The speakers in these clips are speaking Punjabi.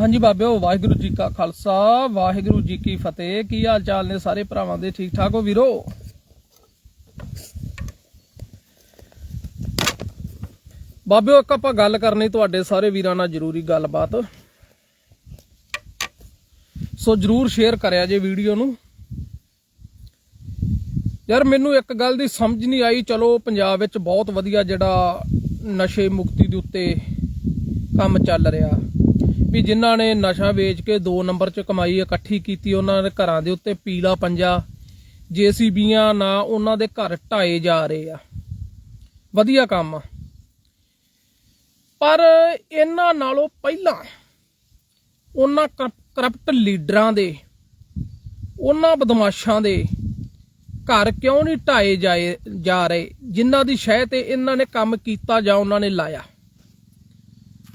ਹਾਂਜੀ ਬਾਬਿਓ, ਵਾਹਿਗੁਰੂ ਜੀ ਕਾ ਖਾਲਸਾ, ਵਾਹਿਗੁਰੂ ਜੀ ਕੀ ਫਤਿਹ। ਕੀ ਹਾਲ ਚਾਲ ਨੇ ਸਾਰੇ ਭਰਾਵਾਂ ਦੇ? ਠੀਕ ਠਾਕ ਹੋ ਵੀਰੋ? ਬਾਬਿਓ, ਇੱਕ ਆਪਾਂ ਗੱਲ ਕਰਨੀ ਤੁਹਾਡੇ ਸਾਰੇ ਵੀਰਾਂ ਨਾਲ ਜ਼ਰੂਰੀ ਗੱਲਬਾਤ। ਸੋ ਜਰੂਰ ਸ਼ੇਅਰ ਕਰਿਆ ਜੇ ਵੀਡੀਓ ਨੂੰ। ਯਾਰ, ਮੈਨੂੰ ਇੱਕ ਗੱਲ ਦੀ ਸਮਝ ਨਹੀਂ ਆਈ। ਚਲੋ, ਪੰਜਾਬ ਵਿੱਚ ਬਹੁਤ ਵਧੀਆ ਜਿਹੜਾ ਨਸ਼ੇ ਮੁਕਤੀ ਦੇ ਉੱਤੇ ਕੰਮ ਚੱਲ ਰਿਹਾ। ਵੀ ਜਿਨ੍ਹਾਂ ਨੇ ਨਸ਼ਾ ਵੇਚ ਕੇ 2 ਨੰਬਰ 'ਚ ਕਮਾਈ ਇਕੱਠੀ ਕੀਤੀ, ਉਹਨਾਂ ਦੇ ਘਰਾਂ ਦੇ ਉੱਤੇ ਪੀਲਾ ਪੰਜਾ, ਜੀਸੀਬੀਆਂ ਨਾ ਉਹਨਾਂ ਦੇ ਘਰ ਢਾਏ ਜਾ ਰਹੇ ਆ। ਵਧੀਆ ਕੰਮ ਆ। ਪਰ ਇਹਨਾਂ ਨਾਲੋਂ ਪਹਿਲਾਂ ਉਹਨਾਂ ਕਰਪਟ ਲੀਡਰਾਂ ਦੇ, ਉਹਨਾਂ ਬਦਮਾਸ਼ਾਂ ਦੇ ਘਰ ਕਿਉਂ ਨਹੀਂ ਢਾਏ ਜਾਏ, ਜਾ ਰਹੇ? ਜਿਨ੍ਹਾਂ ਦੀ ਸ਼ਹਿ ਤੇ ਇਹਨਾਂ ਨੇ ਕੰਮ ਕੀਤਾ ਜਾਂ ਉਹਨਾਂ ਨੇ ਲਾਇਆ?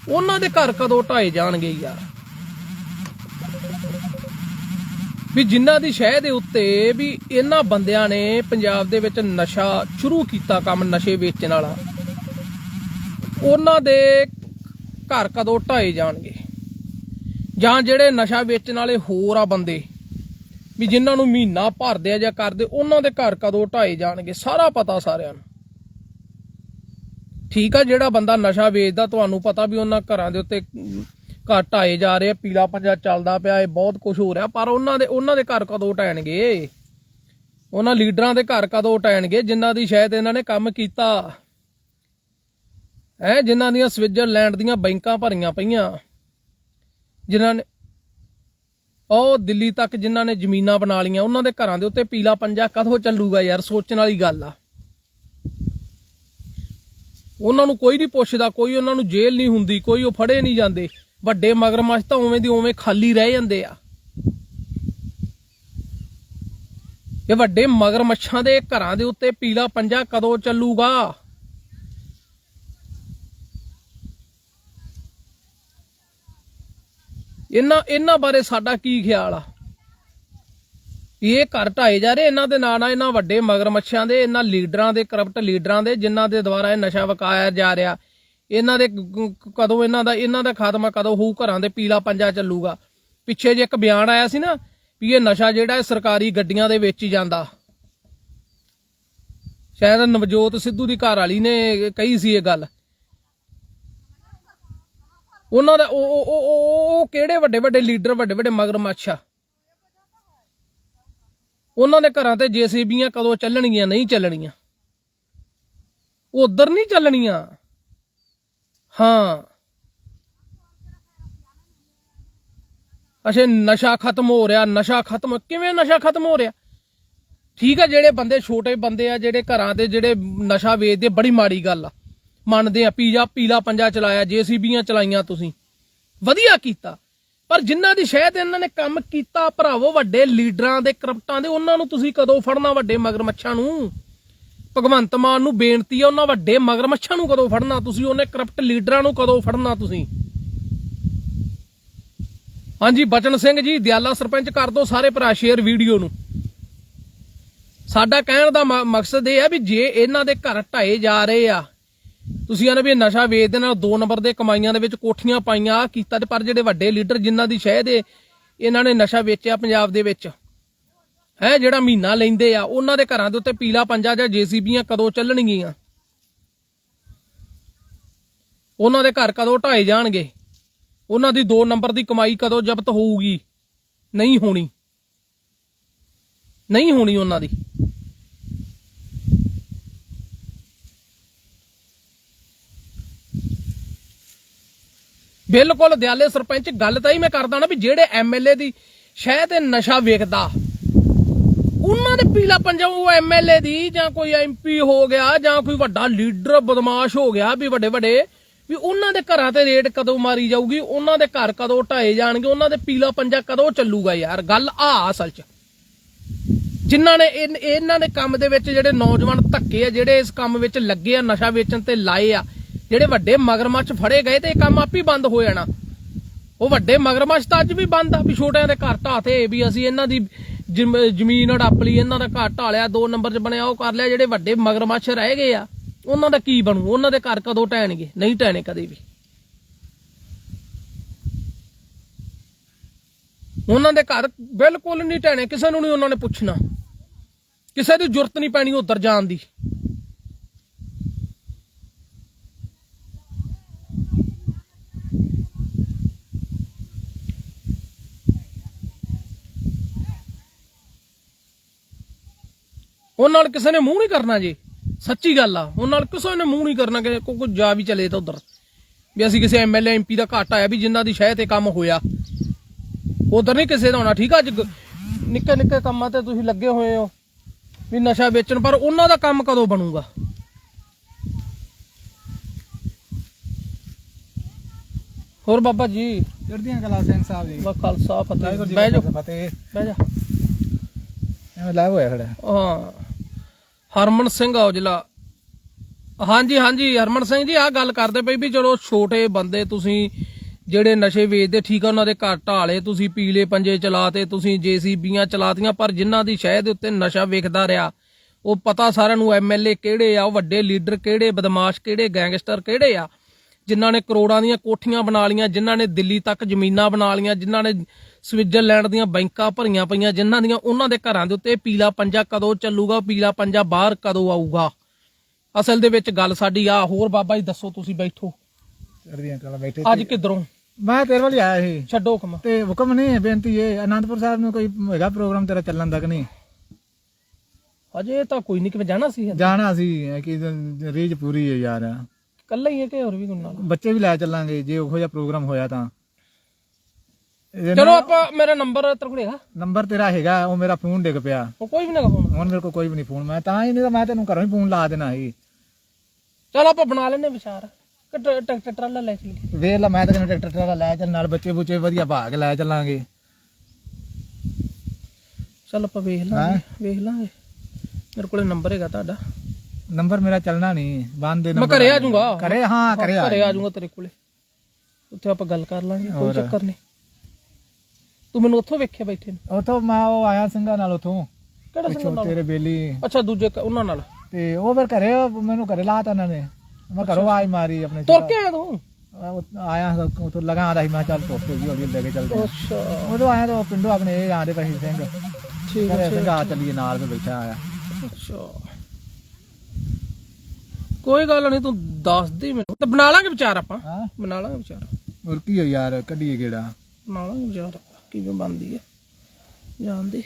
ਉਹਨਾਂ ਦੇ ਘਰ ਕਦੋਂ ਢਾਏ ਜਾਣਗੇ ਯਾਰ? ਵੀ ਜਿਨ੍ਹਾਂ ਦੀ ਸ਼ਹਿ ਦੇ ਉੱਤੇ ਵੀ ਇਹਨਾਂ ਬੰਦਿਆਂ ਨੇ ਪੰਜਾਬ ਦੇ ਵਿੱਚ ਨਸ਼ਾ ਸ਼ੁਰੂ ਕੀਤਾ ਕੰਮ ਨਸ਼ੇ ਵੇਚਣ ਵਾਲਾ। ਉਹਨਾਂ ਦੇ ਘਰ ਕਦੋਂ ਢਾਏ ਜਾਣਗੇ? ਜਾਂ ਜਿਹੜੇ ਨਸ਼ਾ ਵੇਚਣ ਵਾਲੇ ਹੋਰ ਆ ਬੰਦੇ, ਵੀ ਜਿਨ੍ਹਾਂ ਨੂੰ ਮਹੀਨਾ ਭਰਦੇ ਆ ਜਾਂ ਕਰਦੇ, ਉਹਨਾਂ ਦੇ ਘਰ ਕਦੋਂ ਢਾਏ ਜਾਣਗੇ? ਸਾਰਾ ਪਤਾ ਸਾਰਿਆਂ ਨੂੰ। ਠੀਕ ਆ, ਜਿਹੜਾ ਬੰਦਾ ਨਸ਼ਾ ਵੇਚਦਾ, ਤੁਹਾਨੂੰ ਪਤਾ ਵੀ ਉਹਨਾਂ ਘਰਾਂ ਦੇ ਉੱਤੇ ਘਰ ਢਾਏ ਜਾ ਰਹੇ ਆ, ਪੀਲਾ ਪੰਜਾ ਚੱਲਦਾ ਪਿਆ ਇਹ ਬਹੁਤ ਕੁਝ ਹੋ ਰਿਹਾ, ਪਰ ਉਹਨਾਂ ਦੇ ਉਹਨਾਂ ਦੇ ਘਰ ਕਦੋਂ ਢਾਣਗੇ ਉਹਨਾਂ ਲੀਡਰਾਂ ਦੇ ਘਰ ਕਦੋਂ ਢਾਣਗੇ ਜਿਨ੍ਹਾਂ ਦੀ ਸ਼ਾਇਦ ਇਹਨਾਂ ਨੇ ਕੰਮ ਕੀਤਾ? ਹੈ, ਜਿਨ੍ਹਾਂ ਦੀਆਂ ਸਵਿਟਜ਼ਰਲੈਂਡ ਦੀਆਂ ਬੈਂਕਾਂ ਭਰੀਆਂ ਪਈਆਂ? ਜਿਨ੍ਹਾਂ ਨੇ ਉਹ ਦਿੱਲੀ ਤੱਕ ਜਿਨ੍ਹਾਂ ਨੇ ਜ਼ਮੀਨਾਂ ਬਣਾ ਲੀਆਂ ਉਹਨਾਂ ਦੇ ਘਰਾਂ ਦੇ ਉੱਤੇ ਪੀਲਾ ਪੰਜਾ ਕਦੋਂ ਚੱਲੂਗਾ ਯਾਰ? ਸੋਚਣ ਵਾਲੀ ਗੱਲ ਆ। ਉਹਨਾਂ ਨੂੰ ਕੋਈ ਨਹੀਂ ਪੁੱਛਦਾ, ਕੋਈ ਉਹਨਾਂ ਨੂੰ ਜੇਲ੍ਹ ਨਹੀਂ ਹੁੰਦੀ, ਕੋਈ ਉਹ ਫੜੇ ਨਹੀਂ ਜਾਂਦੇ। ਵੱਡੇ ਮਗਰਮੱਛ ਤਾਂ ਉਵੇਂ ਦੀ ਉਵੇਂ ਖਾਲੀ ਰਹਿ ਜਾਂਦੇ ਆ। ਇਹ ਵੱਡੇ ਮਗਰਮੱਛਾਂ ਦੇ ਘਰਾਂ ਦੇ ਉੱਤੇ ਪੀਲਾ ਪੰਜਾ ਕਦੋਂ ਚੱਲੂਗਾ? ਇਹਨਾਂ ਇਹਨਾਂ ਬਾਰੇ ਸਾਡਾ ਕੀ ਖਿਆਲ ਆ? ਇਹ ਘਰ ਢਾਏ ਜਾ ਰਹੇ, ਇਹਨਾਂ ਦੇ ਨਾਂ ਨਾਲ ਇਹਨਾਂ ਵੱਡੇ ਮਗਰਮੱਛਾਂ ਦੇ, ਇਹਨਾਂ ਲੀਡਰਾਂ ਦੇ, ਕਰਪਟ ਲੀਡਰਾਂ ਦੇ, ਜਿਨ੍ਹਾਂ ਦੇ ਦੁਆਰਾ ਇਹ ਨਸ਼ਾ ਵਕਾਇਆ ਜਾ ਰਿਹਾ। ਇਹਨਾਂ ਦੇ ਕਦੋਂ ਇਹਨਾਂ ਦਾ ਇਹਨਾਂ ਦਾ ਖਾਤਮਾ ਕਦੋਂ ਹੋਊ, ਘਰਾਂ ਦੇ ਪੀਲਾ ਪੰਜਾ ਚੱਲੂਗਾ। ਪਿੱਛੇ ਜੇ ਇੱਕ ਬਿਆਨ ਆਇਆ ਸੀ ਨਾ, ਵੀ ਇਹ ਨਸ਼ਾ ਜਿਹੜਾ ਇਹ ਸਰਕਾਰੀ ਗੱਡੀਆਂ ਦੇ ਵਿੱਚ ਹੀ ਜਾਂਦਾ। ਸ਼ਾਇਦ ਨਵਜੋਤ ਸਿੱਧੂ ਦੀ ਘਰ ਵਾਲੀ ਨੇ ਕਹੀ ਸੀ ਇਹ ਗੱਲ। ਉਹਨਾਂ ਦਾ, ਉਹ ਉਹ, ਉਹ- ਉਹ ਕਿਹੜੇ ਵੱਡੇ ਵੱਡੇ ਲੀਡਰ ਵੱਡੇ ਵੱਡੇ ਮਗਰਮੱਛ ਆ? ਉਹਨਾਂ ਦੇ ਘਰਾਂ ਤੇ ਜੀਸੀਬੀਆਂ ਕਦੋਂ ਚੱਲਣਗੀਆਂ, ਨਹੀਂ ਚੱਲਣੀਆਂ ਉਧਰ ਨਹੀਂ ਚੱਲਣੀਆਂ। ਹਾਂ। ਅਸ਼ੇ ਨਸ਼ਾ ਖਤਮ ਹੋ ਰਿਹਾ, ਨਸ਼ਾ ਖਤਮ ਕਿਵੇਂ ਨਸ਼ਾ ਖਤਮ ਹੋ ਰਿਹਾ? ਠੀਕ ਆ, ਜਿਹੜੇ ਬੰਦੇ ਛੋਟੇ ਬੰਦੇ ਆ, ਜਿਹੜੇ ਘਰਾਂ ਦੇ, ਜਿਹੜੇ ਨਸ਼ਾ ਵੇਚਦੇ, ਬੜੀ ਮਾੜੀ ਗੱਲ ਆ। ਮੰਨਦੇ ਆ ਪੀਜਾ ਪੀਲਾ ਪੰਜਾ ਚਲਾਇਆ, ਜੀਸੀਬੀਆਂ ਚਲਾਈਆਂ ਤੁਸੀਂ। ਵਧੀਆ ਕੀਤਾ। ਪਰ ਜਿਨ੍ਹਾਂ ਦੀ ਸ਼ਾਇਦ ਇਹਨਾਂ ਨੇ ਕੰਮ ਕੀਤਾ, ਭਰਾਵੋ, ਵੱਡੇ ਲੀਡਰਾਂ ਦੇ ਕਰਪਟਾਂ ਦੇ, ਉਹਨਾਂ ਨੂੰ ਤੁਸੀਂ ਕਦੋਂ ਫੜਨਾ ਵੱਡੇ ਮਗਰਮੱਛਾਂ ਨੂੰ? ਭਗਵੰਤ ਮਾਨ ਨੂੰ ਬੇਨਤੀ ਹੈ ਉਹਨਾਂ ਵੱਡੇ ਮਗਰਮੱਛਾਂ ਨੂੰ ਕਦੋਂ ਫੜਨਾ? ਤੁਸੀਂ ਉਹਨੇ ਕਰਪਟ ਲੀਡਰਾਂ ਨੂੰ ਕਦੋਂ ਫੜਨਾ ਤੁਸੀਂ? ਹਾਂਜੀ, ਬਚਨ ਸਿੰਘ ਜੀ, ਦਿਆਲਾ ਸਰਪੰਚ ਕਰ ਦਿਓ ਸਾਰੇ ਭਰਾ ਸ਼ੇਅਰ ਵੀਡੀਓ ਨੂੰ। ਸਾਡਾ ਕਹਿਣ ਦਾ ਮ- ਮਕਸਦ ਇਹ ਹੈ ਵੀ ਜੇ ਇਹਨਾਂ ਦੇ ਘਰ ਢਾਏ ਜਾ ਰਹੇ ਆ ਤੁਸੀਂ ਆਨੇ ਵੀ ਨਸ਼ਾ ਵੇਚਦੇ ਨਾਲ ਦੋ ਨੰਬਰ ਦੇ ਕਮਾਈਆਂ ਦੇ ਵਿੱਚ ਕੋਠੀਆਂ ਪਾਈਆਂ ਕੀਤਾ ਤੇ ਪਰ ਜਿਹੜੇ ਵੱਡੇ ਲੀਡਰ ਜਿਨ੍ਹਾਂ ਦੀ ਸ਼ਹਿ ਦੇ ਇਹਨਾਂ ਨੇ ਨਸ਼ਾ ਵੇਚਿਆ ਪੰਜਾਬ ਦੇ ਵਿੱਚ। ਹੈ, ਜਿਹੜਾ ਮਹੀਨਾ ਲੈਂਦੇ ਆ, ਉਹਨਾਂ ਦੇ ਘਰਾਂ ਦੇ ਉੱਤੇ ਪੀਲਾ ਪੰਜਾ ਜਾਂ ਜੀਸੀਬੀਆਂ ਕਦੋਂ ਚੱਲਣਗੀਆਂ? ਉਹਨਾਂ ਦੇ ਘਰ ਕਦੋਂ ਢਾਏ ਜਾਣਗੇ? ਉਹਨਾਂ ਦੀ 2 ਨੰਬਰ ਦੀ ਕਮਾਈ ਕਦੋਂ ਜ਼ਬਤ ਹੋਊਗੀ? ਨਹੀਂ ਹੋਣੀ। ਨਹੀਂ ਹੋਣੀ ਉਹਨਾਂ ਦੀ। ਬਿਲਕੁਲ ਦਿਆਲੇ ਸਰਪੰਚ, ਗੱਲ ਤਾਂ ਹੀ ਮੈਂ ਕਰਦਾ ਨਾ ਵੀ ਜਿਹੜੇ ਐਮਐਲਏ ਦੀ ਸ਼ਹਿ ਤੇ ਨਸ਼ਾ ਵੇਚਦਾ ਉਹਨਾਂ ਦੇ ਪੀਲਾ ਪੰਜਾ ਉਹ ਐਮਐਲਏ ਦੀ, ਜਾਂ ਕੋਈ ਐਮਪੀ ਹੋ ਗਿਆ, ਜਾਂ ਕੋਈ ਵੱਡਾ ਲੀਡਰ ਬਦਮਾਸ਼ ਹੋ ਗਿਆ ਵੀ ਵੱਡੇ ਵੱਡੇ, ਵੀ ਉਹਨਾਂ ਦੇ ਘਰਾਂ ਤੇ ਰੇਟ ਕਦੋਂ ਮਾਰੀ ਜਾਊਗੀ, ਉਹਨਾਂ ਦੇ ਘਰ ਕਦੋਂ ਢਾਏ ਜਾਣਗੇ, ਉਹਨਾਂ ਦੇ ਪੀਲਾ ਪੰਜਾ ਕਦੋਂ ਚੱਲੂਗਾ ਯਾਰ, ਗੱਲ ਆ ਅਸਲ 'ਚ। ਜਿਨ੍ਹਾਂ ਨੇ ਇਹਨਾਂ ਦੇ ਕੰਮ ਦੇ ਵਿੱਚ ਜਿਹੜੇ ਨੌਜਵਾਨ ਧੱਕੇ ਆ, ਜਿਹੜੇ ਇਸ ਕੰਮ ਵਿੱਚ ਲੱਗੇ ਆ, ਨਸ਼ਾ ਵੇਚਣ ਤੇ ਲਾਏ ਆ ਜਿਹੜੇ ਵੱਡੇ ਮਗਰਮੱਛ ਫੜੇ ਗਏ ਤੇ ਇਹ ਕੰਮ ਆਪ ਹੀ ਬੰਦ ਹੋ ਜਾਣਾ। ਉਹ ਵੱਡੇ ਮਗਰਮੱਛ ਤਾਂ ਅੱਜ ਵੀ ਬੰਦ ਆ, ਵੀ ਛੋਟਿਆਂ ਦੇ ਘਰ ਢਾਤੇ ਵੀ ਅਸੀਂ ਇਹਨਾਂ ਦੀ ਜ਼ਮੀਨ ਹੜੱਪ ਲਈ ਇਹਨਾਂ ਦਾ ਘਰ ਢਾਲਿਆ, ਦੋ ਨੰਬਰ 'ਚ ਬਣਿਆ, ਉਹ ਕਰ ਲਿਆ, ਜਿਹੜੇ ਵੱਡੇ ਮਗਰਮੱਛ ਰਹਿ ਗਏ ਆ, ਉਹਨਾਂ ਦਾ ਕੀ ਬਣੂ? ਉਹਨਾਂ ਦੇ ਘਰ ਕਦੋਂ ਢਹਿਣਗੇ ਨਹੀਂ ਢਹਿਣੇ ਕਦੇ ਵੀ। ਉਹਨਾਂ ਦੇ ਘਰ ਬਿਲਕੁਲ ਨਹੀਂ ਢਹਿਣੇ ਕਿਸੇ ਨੂੰ ਨਹੀਂ ਉਹਨਾਂ ਨੇ ਪੁੱਛਣਾ। ਕਿਸੇ ਦੀ ਜ਼ਰੂਰਤ ਨਹੀਂ ਪੈਣੀ ਉੱਧਰ ਜਾਣ ਦੀ। ਉਹਨਾਂ ਨਾਲ ਕਿਸੇ ਨੇ ਮੂੰਹ ਨਹੀਂ ਕਰਨਾ ਜੀ। ਸੱਚੀ ਗੱਲ ਆ ਉਹਨਾਂ ਨਾਲ ਕਿਸੇ ਨੇ ਮੂੰਹ ਨਹੀਂ ਕਰਨਾ ਕਿ ਕੋਈ ਜਾ ਵੀ ਚਲੇ ਤਾਂ ਉਧਰ। ਵੀ ਅਸੀਂ ਕਿਸੇ ਐਮਐਲਏ ਐਮਪੀ ਦਾ ਘਾਟ ਆਇਆ ਵੀ ਜਿਨ੍ਹਾਂ ਦੀ ਸ਼ਹਿ ਤੇ ਕੰਮ ਹੋਇਆ। ਉਧਰ ਨਹੀਂ ਕਿਸੇ ਦਾ ਹੋਣਾ ਠੀਕ ਆ? ਅੱਜ ਨਿੱਕੇ ਨਿੱਕੇ ਕੰਮਾਂ ਤੇ ਤੁਸੀਂ ਲੱਗੇ ਹੋਏ ਹੋ। ਵੀ ਨਸ਼ਾ ਵੇਚਣ ਪਰ ਉਹਨਾਂ ਦਾ ਕੰਮ ਕਦੋਂ ਬਣੂਗਾ? ਹੋਰ ਬਾਬਾ ਜੀ? ਚੜ੍ਹਦੀਆਂ ਕਲਾ ਸਿੰਘ ਸਾਹਿਬ ਜੀ। ਵਾ ਖਾਲਸਾ ਫਤਿਹ। ਬਹਿ ਜਾ ਫਤਿਹ। ਬਹਿ ਜਾ। ਐਵੇਂ ਲਾਈਵ ਹੋਇਆ ਖੜਾ। ਹਾਂ। ਹਰਮਨ ਸਿੰਘ ਔਜਲਾ। ਹਾਂਜੀ ਹਾਂਜੀ, ਹਰਮਨ ਸਿੰਘ ਜੀ, ਆਹ ਗੱਲ ਕਰਦੇ ਪਈ ਵੀ ਚਲੋ ਛੋਟੇ ਬੰਦੇ ਤੁਸੀਂ ਜਿਹੜੇ ਨਸ਼ੇ ਵੇਚਦੇ, ਠੀਕ ਆ, ਉਹਨਾਂ ਦੇ ਘਰ ਢਾਲੇ, ਤੁਸੀਂ ਪੀਲੇ ਪੰਜੇ ਚਲਾਤੇ, ਤੁਸੀਂ ਜੀਸੀਬੀਆਂ ਚਲਾਤੀਆਂ, ਪਰ ਜਿਨ੍ਹਾਂ ਦੀ ਸ਼ਹਿ ਦੇ ਉੱਤੇ ਨਸ਼ਾ ਵੇਖਦਾ ਰਿਹਾ, ਉਹ ਪਤਾ ਸਾਰਿਆਂ ਨੂੰ ਐਮਐਲਏ ਕਿਹੜੇ ਆ, ਉਹ ਵੱਡੇ ਲੀਡਰ ਕਿਹੜੇ, ਬਦਮਾਸ਼ ਕਿਹੜੇ, ਗੈਂਗਸਟਰ ਕਿਹੜੇ ਆ ਜਿਨ੍ਹਾਂ ਨੇ ਕਰੋੜਾਂ ਦੀਆਂ ਕੋਠੀਆਂ ਬਣਾ ਲੀਆਂ ਜਿਨ੍ਹਾਂ ਨੇ ਦਿੱਲੀ ਤੱਕ ਜ਼ਮੀਨਾਂ ਬਣਾ ਲੀਆਂ ਜਿਨ੍ਹਾਂ ਨੇ ਸਵਿਟਜ਼ਰਲੈਂਡ ਦੀਆਂ ਬੈਂਕਾਂ ਭਰੀਆਂ ਪਈਆਂ ਜਿਨ੍ਹਾਂ ਦੀਆਂ ਉਹਨਾਂ ਦੇ ਘਰਾਂ ਦੇ ਉੱਤੇ ਪੀਲਾ ਪੰਜਾ ਕਦੋਂ ਚੱਲੂਗਾ ਪੀਲਾ ਪੰਜਾ ਬਾਹਰ ਕਦੋਂ ਆਊਗਾ? ਅਸਲ ਦੇ ਵਿੱਚ ਗੱਲ ਸਾਡੀ ਆ ਹੋਰ ਬਾਬਾ ਜੀ ਦੱਸੋ ਤੁਸੀਂ ਬੈਠੋ। ਚੜ੍ਹਦੀਆਂ ਕਲਾ ਬੈਠੇ ਅੱਜ ਕਿੱਧਰੋਂ? ਮੈਂ ਤੇਰੇ ਵੱਲ ਆਇਆ ਸੀ। ਛੱਡੋ ਹੁਕਮ। ਤੇ ਹੁਕਮ ਨਹੀਂ ਹੈ ਬੇਨਤੀ ਇਹ ਅਨੰਦਪੁਰ ਸਾਹਿਬ ਨੂੰ ਕੋਈ ਹੈਗਾ ਪ੍ਰੋਗਰਾਮ ਤੇਰਾ ਚੱਲਣ ਦਾ ਕਿ ਨਹੀਂ। ਅਜੇ ਤਾਂ ਕੋਈ ਨਹੀਂ ਕਿਵੇਂ ਜਾਣਾ ਸੀ? ਜਾਣਾ ਸੀ ਕਿ ਰੀਜ ਪੂਰੀ ਹੈ ਯਾਰ। ਕੱਲਾ ਹੀ ਹੈ ਕਿ ਹੋਰ ਵੀ ਕੋਈ ਨਾਲ? ਬੱਚੇ ਵੀ ਲੈ ਚੱਲਾਂਗੇ ਜੇ ਉਹੋ ਜਿਹਾ ਪ੍ਰੋਗਰਾਮ ਹੋਇਆ ਤਾਂ। ਇਹਦੇ ਚਲੋ ਨਾਲ ਆਪਾਂ ਮੇਰਾ ਨੰਬਰ ਤੇਰੇ ਕੋਲ ਹੈਗਾ। ਨੰਬਰ ਤੇਰਾ ਹੈਗਾ ਉਹ ਮੇਰਾ ਫੋਨ ਡਿੱਗ ਪਿਆ। ਉਹ ਕੋਈ ਵੀ ਨਾ ਫੋਨ। ਹੁਣ ਮੇਰੇ ਕੋਲ ਕੋਈ ਵੀ ਨਹੀਂ ਫੋਨ। ਮੈਂ ਤਾਂ ਹੀ ਨਹੀਂ ਤਾਂ ਮੈਂ ਤੈਨੂੰ ਘਰੋਂ ਹੀ ਫੋਨ ਲਾ ਦੇਣਾ ਸੀ। ਚਲ ਆਪਾਂ ਬਣਾ ਲੈਨੇ ਵਿਚਾਰ। ਕਿ ਟ- ਟਰੈਕਟਰ ਟਰਾਲਾ ਲੈ ਚਲੀਏ। ਵੇਖ ਲਾ ਮੈਂ ਤਾਂ ਕਹਿੰਦਾ ਟਰੈਕਟਰ ਟਰਾਲਾ ਲੈ ਚੱਲ ਨਾਲ ਬੱਚੇ ਬੁੱਚੇ ਵਧੀਆ ਭਾਗ ਲੈ ਚੱਲਾਂਗੇ। ਚਲ ਆਪਾਂ ਵੇਖ ਲਾਂਗੇ ਵੇਖ ਲਾਂਗੇ। ਮੇਰੇ ਕੋਲੇ ਨੰਬਰ ਹੈਗਾ ਤੁਹਾਡਾ। ਨੰਬਰ ਮੇਰਾ ਚੱਲਣਾ ਨਹੀਂ ਬੰਦ ਦੇ ਮੈਂ ਨੰਬਰ ਘਰੇ ਆ ਜਾਊਂਗਾ। ਘਰੇ ਹਾਂ ਘਰੇ ਆ ਘਰੇ ਆ ਜਾਊਂਗਾ। ਤੇਰੇ ਕੋਲੇ। ਉੱਥੇ ਆਪਾਂ ਗੱਲ ਕਰ ਲਾਂਗੇ ਕੋਈ। ਚੱਕਰ ਨਹੀਂ। ਤੂੰ ਮੈਨੂੰ ਉੱਥੋਂ ਵੇਖਿਆ ਬੈਠੇ ਨੂੰ? ਉਥੋਂ ਮੈਂ ਉਹ ਆਇਆ ਸਿੰਘਾਂ ਨਾਲ ਉਥੋਂ। ਕਿਹੜਾ ਸਿੰਘ ਨਾਲ? ਤੇਰੇ ਬੇਲੀ। ਅੱਛਾ ਦੂਜੇ ਉਹਨਾਂ ਨਾਲ। ਤੇ ਉਹ ਫਿਰ ਘਰੇ ਮੈਨੂੰ ਘਰੇ ਲਾਤਾ ਉਹਨਾਂ ਨੇ। ਮੈਂ ਘਰੋਂ ਆਈ ਮਾਰੀ ਆਪਣੇ ਤੁਰ ਕੇ ਆਇਆ ਤੂੰ? ਆਇਆ ਉਥੋਂ ਲਗਾ ਆਦਾ ਸੀ ਮੈਂ ਚੱਲ ਧੁੱਪ ਗਈ ਹੌਲੀ ਲੈ ਕੇ ਚੱਲਦੇ। ਅੱਛਾ। ਉਦੋਂ ਆਇਆ ਤਾਂ ਪਿੰਡੋਂ ਆਪਣੇ ਇਹ ਆਦੇ ਪਏ ਸਿੰਘ। ਠੀਕ ਹੈ ਸਿੰਘ ਆ ਚੱਲੀਏ ਨਾਲ ਤੇ ਬੈਠਾ ਆਇਆ। ਅੱਛਾ। ਕੋਈ ਗੱਲ ਨਹੀਂ ਤੂੰ ਦੱਸ ਦੇ ਮੈਨੂੰ। ਤੇ ਬਣਾ ਲਾਂਗੇ ਵਿਚਾਰ ਆਪਾਂ। ਹਾਂ। ਬਣਾ ਲਾਂਗੇ ਵਿਚਾਰ। ਹੋਰ ਕੀ ਹੋ ਯਾਰ ਕੱਢੀਏ ਕਿਹੜਾ? ਬਣਾ ਲਾਂਗੇ ਵਿਚਾਰ। ਕਿਵੇਂ ਬਣਦੀ ਹੈ ਜਾਣਦੇ।